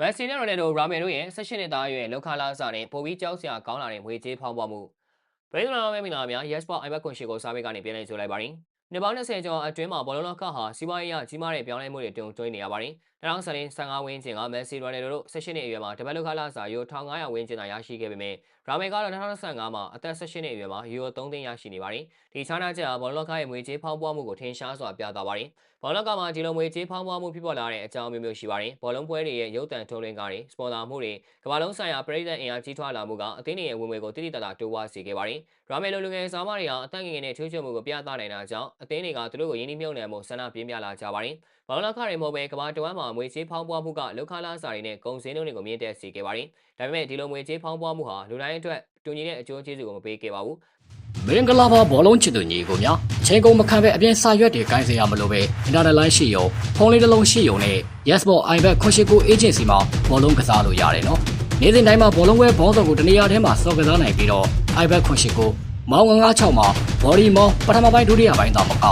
မက်ဆီနဲ့ရိုနယ်ဒိုရာမယ်တို့ရဲ့16နှစ်သားအရွယ်လောက်ခလာစာနဲ့ပိုပြီးကြောက်စရာကောင်းလာတဲ့ငွေကြေးဖောင်းပွားမှုပရိသတ်တော်မဲမင်္ဂလာများ Yes Sport iBet ကွန်ရှီကိုစာပေကနေပြန်လည်ဆိုလိုက်ပါတယ်။နှစ်ပေါင်း20ကျော်အတွင်းမှာဘောလုံးလောကဟာစီးပွားရေးအကြီးမားတဲ့ပြောင်းလဲမှုတွေတုံ့တွင်းနေရပါတယ်။2015ဝင်းကျင်ကမက်ဆီရိုနယ်ဒိုတို့16နှစ်အရွယ်မှာတပတ်လောက်ခလာစာယူ1500ဝင်းကျင်သာရရှိခဲ့ပေမဲ့ရာမယ်ကတော့2025မှာအသက်16နှစ်အရွယ်မှာယူရို3သိန်းရရှိနေပါတယ်။ဒီခြားနာချက်ကဘောလုံးလောကရဲ့ငွေကြေးဖောင်းပွားမှုကိုထင်ရှားစွာပြသပါတယ်။ဘောလုံးကမှာဒီလိုငွေကြေးဖောင်းပွားမှုဖြစ်ပေါ်လာတဲ့အကြောင်းမျိုးမျိုးရှိပါတယ်။ဘောလုံးပွဲတွေရဲ့ရုပ်သံထုတ်လွှင့်ကားတွေစပွန်ဆာမှုတွေကမ္ဘာလုံးဆိုင်ရာပြည်သက်အင်အားကြီးထွားလာမှုကအသင်းတွေရဲ့ဝင်ငွေကိုတိတိတတ်တာတိုးဝါစေခဲ့ပါတယ်။ရာမယ်လိုလူငယ်စားမတွေဟာအသက်ငယ်ငယ်နဲ့ချိုးချွံမှုကိုပြသနိုင်တာကြောင့်အသင်းတွေကသူတို့ကိုရင်းနှီးမြှုပ်နှံမှုဆန္ဒပြင်းပြလာကြပါတယ်။ဘောလုံးခါတွေမဟုတ်ပဲကမ္ဘာတဝမ်းမှာငွေကြေးဖောင်းပွားမှုကလောက်ခလာစာတွေနဲ့ကုန်စည်နှုန်းတွေကိုမြင့်တက်စေခဲ့ပါတယ်။ဒါပေမဲ့ဒီလိုငွေကြေးဖောင်းပွားမှုဟာလူတိုင်းအတွက်တူညီတဲ့အကျိုးကျေးဇူးကိုမပေးခဲ့ပါဘူး။မင်္ဂလာပါဘောလုံးချစ်သူညီကိုများချိန်ကုန်မခံပဲအပြင်စာရွက်တွေကင်စရာမလိုပဲအင်တာနက်လိုင်းရှိရုံဖုန်းလေးတစ်လုံးရှိရုံနဲ့ Yesbot iBet ခွန်ရှိကို agency မှာဘောလုံးကစားလို့ရတယ်နော်နေ့စဉ်တိုင်းမှာဘောလုံးပွဲဘောင်းဆောင်ကိုတနေရာထဲမှာစော်ကစားနိုင်ပြီးတော့ iBet ခွန်ရှိကိုမောင်း956မှာ body မောင်းပထမပိုင်းဒုတိယပိုင်းသာမက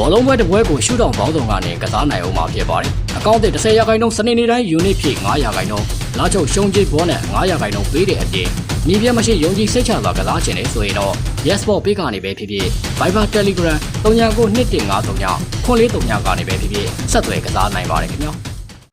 ဘောလုံးပွဲတစ်ပွဲကိုရှုထောင့်ဘောင်းဆောင်ကနေကစားနိုင်အောင်မှာဖြစ်ပါတယ်အကောင့်တစ်30ရာခိုင်နှုန်းစနေနေ့တိုင်း unit ဖြည့်9ရာခိုင်နှုန်းလာချုပ်ရှုံးကြေးဘောနဲ့9ရာခိုင်နှုန်းပေးတဲ့အပြင်မြေပြမရှိယုံကြည်စိတ်ချစွာကစားခြင်းနဲ့ဆိုရင်တော့ Yesbot ပေးကနေပဲဖြစ်ဖြစ် Viber Telegram 399353ခွန်လေး39ကနေပဲဖြစ်ဖြစ်ဆက်သွယ်ကစားနိုင်ပါတယ်ခင်ဗျာ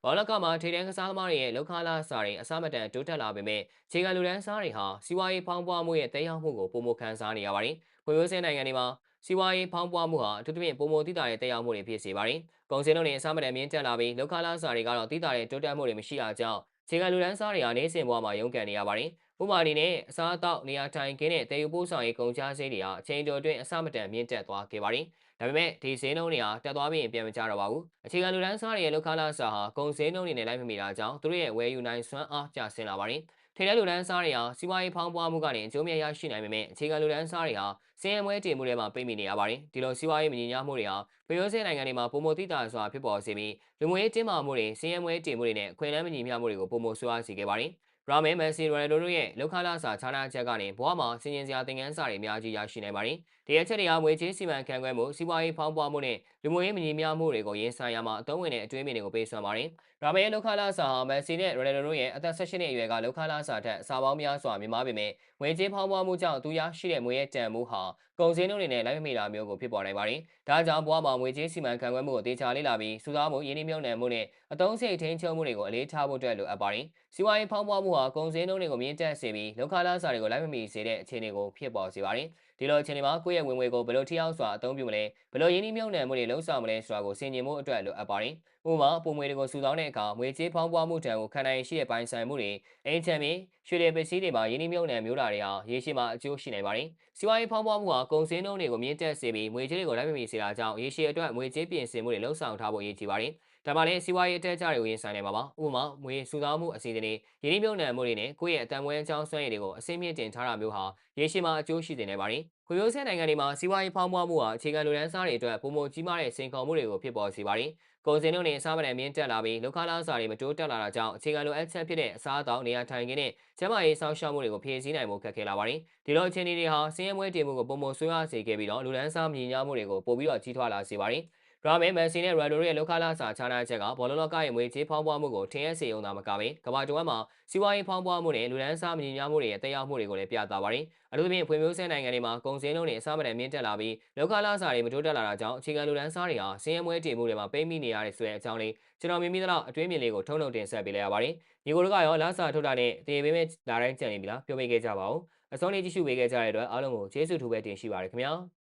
ဘောလကမှာထိတန်းကစားသမားတွေရဲ့လောက်ခလာစာတွေအစမတန်တိုးတက်လာပေမဲ့ခြေကလူတန်းစားတွေဟာစီးပွားရေးဖောင်းပွားမှုရဲ့တရားမှုကိုပုံမခံစားနေရပါတယ်။ဖွံ့ဖြိုးဆဲနိုင်ငံတွေမှာ စီးပွားရေးဖောင်းပွားမှုဟာအထူးသဖြင့်ပုံမတိတာတဲ့တရားမှုတွေဖြစ်စေပါတယ်။ကုန်စည်နှုန်းတွေအစမတန်မြင့်တက်လာပြီးလောက်ခလာစာတွေကတော့တိတာတဲ့တိုးတက်မှုတွေမရှိတာကြောင့်ခြေကလူတန်းစားတွေဟာနေစဉ်ဘဝမှာရုန်းကန်နေရပါတယ်။ဥပမာအနေနဲ့အစားအသောက်နေရာထိုင်ခင်းနဲ့တည်ယူပို့ဆောင်ရေးကုန်ကျစရိတ်တွေဟာအချိန်တိုအတွင်းအစမတန်မြင့်တက်သွားခဲ့ပါတယ်။ဒါပေမဲ့ဒီဈေးနှုန်းတွေဟာတက်သွားပြီးပြန်မကြတော့ပါဘူး။အခြေခံလူတန်းစားတွေရဲ့လောက်ခလာစာဟာကုန်ဈေးနှုန်းတွေနဲ့လိုက်မမီတာကြောင့်သူတို့ရဲ့ဝယ်ယူနိုင်စွမ်းအားကျဆင်းလာပါတယ်။ ထိတဲ့လူတန်းစားတွေဟာစီးပွားရေးဖောင်းပွားမှုကနေအကျိုးမြတ်ရရှိနိုင်ပေမဲ့အခြေခံလူတန်းစားတွေဟာစည်ရမွဲတည်မှုတွေမှာပိတ်မိနေရပါတယ်။ဒီလိုစီးပွားရေးမညီမျှမှုတွေဟာပြည်ရိုးစဲနိုင်ငံတွေမှာပုံမတိတာစွာဖြစ်ပေါ်စေပြီးလူမှုရေးတင်းမာမှုတွေစည်ရမွဲတည်မှုတွေနဲ့အခွင့်အလမ်းမညီမျှမှုတွေကိုပုံမဆိုးရွားစေခဲ့ပါတယ်။ ရာမဲမက်ဆီရိုနယ်ဒိုတို့ရဲ့လောက်ခလာစာခြားနာချက်ကနေဘဝမှာစင်ကျင်စရာသင်ခန်းစာတွေအများကြီးရရှိနိုင်ပါတယ်။ဒီအချက်တွေဟာငွေကြေးစီမံခန့်ခွဲမှုစီးပွားရေးဖောင်းပွားမှုနဲ့လူမှုရေးမညီမျှမှုတွေကိုရင်ဆိုင်ရမှာအသုံးဝင်တဲ့အကျွေးမြင်တွေကိုပေးစွမ်းပါတယ်။ရာမဲလောက်ခလာစာဟာမက်ဆီနဲ့ရိုနယ်ဒိုတို့ရဲ့အသက်16နှစ်အရွယ်ကလောက်ခလာစာထက်စာပေါင်းများစွာမြင့်မားပေမဲ့ငွေကြေးဖောင်းပွားမှုကြောင့်သူရရှိတဲ့ငွေရဲ့တန်ဖိုးဟာကုန်စည်နှုန်းတွေနဲ့လိုက်မမီတာမျိုးကိုဖြစ်ပေါ်နိုင်ပါတယ်။ဒါကြောင့်ဘဝမှာငွေကြေးစီမံခန့်ခွဲမှုကိုတေချာလေ့လာပြီးစုဆောင်းမှုရင်းနှီးမြှုပ်နှံမှုနဲ့အသုံးစရိတ်ထိန်းချုပ်မှုတွေကိုအလေးထားဖို့အတွက်လိုအပ်ပါတယ်။စီးပွားရေးဖောင်းပွားမှုဟာကုန်စည်နှုန်းတွေကိုမြင့်တက်စေပြီးလောက်ခလာစာတွေကိုလိုက်မမီစေတဲ့အခြေအနေကိုဖြစ်ပေါ်စေပါတယ်။ဒီလိုအခြေအနေမှာကိုယ့်ရဲ့ဝင်ငွေကိုဘယ်လိုထိအောင်စွာအသုံးပြုမလဲဘယ်လိုရင်းနှီးမြှုပ်နှံမှုတွေလှုံ့ဆော်မလဲဆိုတာကိုဆင်ခြင်မှုအတွက်လိုအပ်ပါတယ်။ဥပမာပုံငွေတွေကိုစုဆောင်းတဲ့အခါငွေကြေးဖောင်းပွားမှုတန်ကိုခံနိုင်ရှိတဲ့ပိုင်းဆိုင်မှုတွေအင်ချမ်ပြီးရွှေတွေပစ္စည်းတွေမှာရင်းနှီးမြှုပ်နှံမျိုးတာတွေဟာရေရှည်မှာအကျိုးရှိနိုင်ပါတယ်။စီးပွားရေးဖောင်းပွားမှုဟာကုန်စည်နှုန်းတွေကိုမြင့်တက်စေပြီးငွေကြေးတွေကိုလိုက်မမီစေတာကြောင့်ရေရှည်အတွက်ငွေကြေးပြင်ဆင်မှုတွေလှုံ့ဆော်ထားဖို့ရည်ကြည်ပါတယ်။ ဒါမှလည်းစီးပွားရေးအတက်အကျတွေကိုရင်ဆိုင်နိုင်မှာပါ။ဥပမာငွေစုဆောင်းမှုအစီအစဉ်တွေရင်းနှီးမြှုပ်နှံမှုတွေနဲ့ကိုယ့်ရဲ့အတန်ပွဲအကြောင်းစွမ်းရည်တွေကိုအစိမ့်မြင့်တင်ထားတာမျိုးဟာရေရှည်မှာအကျိုးရှိနေနိုင်ပါတယ်။ခွေရိုးဆဲနိုင်ငံတွေမှာစီးပွားရေးဖောင်းပွားမှုဟာအခြေခံလူဒန်းစားတွေအတွက်ပုံမကြီးမားတဲ့စိန်ခေါ်မှုတွေကိုဖြစ်ပေါ်စေပါတယ်။ကုန်စည်နှုန်းတွေအစားမတန်မြင့်တက်လာပြီးလောက်ခလာစာတွေမတိုးတက်လာတာကြောင့်အခြေခံလိုအပ်ချက်ဖြစ်တဲ့အစားအသောက်နေရာထိုင်ခင်းနဲ့ကျန်းမာရေးစောင့်ရှောက်မှုတွေကိုဖြည့်ဆည်းနိုင်ဖို့ခက်ခဲလာပါတယ်။ဒီလိုအခြေအနေတွေဟာစည်ရမွဲတည်မှုကိုပုံမဆွေးရစေခဲ့ပြီးတော့လူဒန်းစားမြင့်ညားမှုတွေကိုပိုပြီးတော့ကြီးထွားလာစေပါတယ်။ ရာမဲမန်စီနဲ့ရိုဒိုရဲ့လောက်ခလာစာခြားနာချက်ကဘောလုံးလောကရဲ့ငွေကြေးဖောင်းပွားမှုကိုထင်ရစေုံသာမကပဲကမ္ဘာတဝန်းမှာစီးပွားရေးဖောင်းပွားမှုနဲ့လူဒန်းစားမညီမျှမှုတွေရဲ့တရားမှုတွေကိုလည်းပြသပါတယ်။အထူးသဖြင့်ဖွံ့ဖြိုးဆဲနိုင်ငံတွေမှာကုန်စည်နှုန်းတွေအစမတန်မြင့်တက်လာပြီးလောက်ခလာစာတွေမတိုးတက်လာတာကြောင့်အခြေခံလူဒန်းစားတွေဟာစည်ရမွဲတည်မှုတွေမှာပိတ်မိနေရတဲ့ဆိုတဲ့အကြောင်းလေးကျွန်တော်မြင်မိသလောက်အတွင်းမြင်လေးကိုထုံးထုံတင်ဆက်ပေးလိုက်ရပါတယ်။ညီကိုတို့ကရောလာစာထုတ်တာနဲ့တည်ပေးမဲ့လာတိုင်းကြံနေပြီလားပြောပြခဲ့ကြပါဦး။အစောလေးကြည့်ရှုပေးခဲ့ကြတဲ့အတွက်အားလုံးကိုကျေးဇူးထူးပဲတင်ရှိပါတယ်ခင်ဗျာ။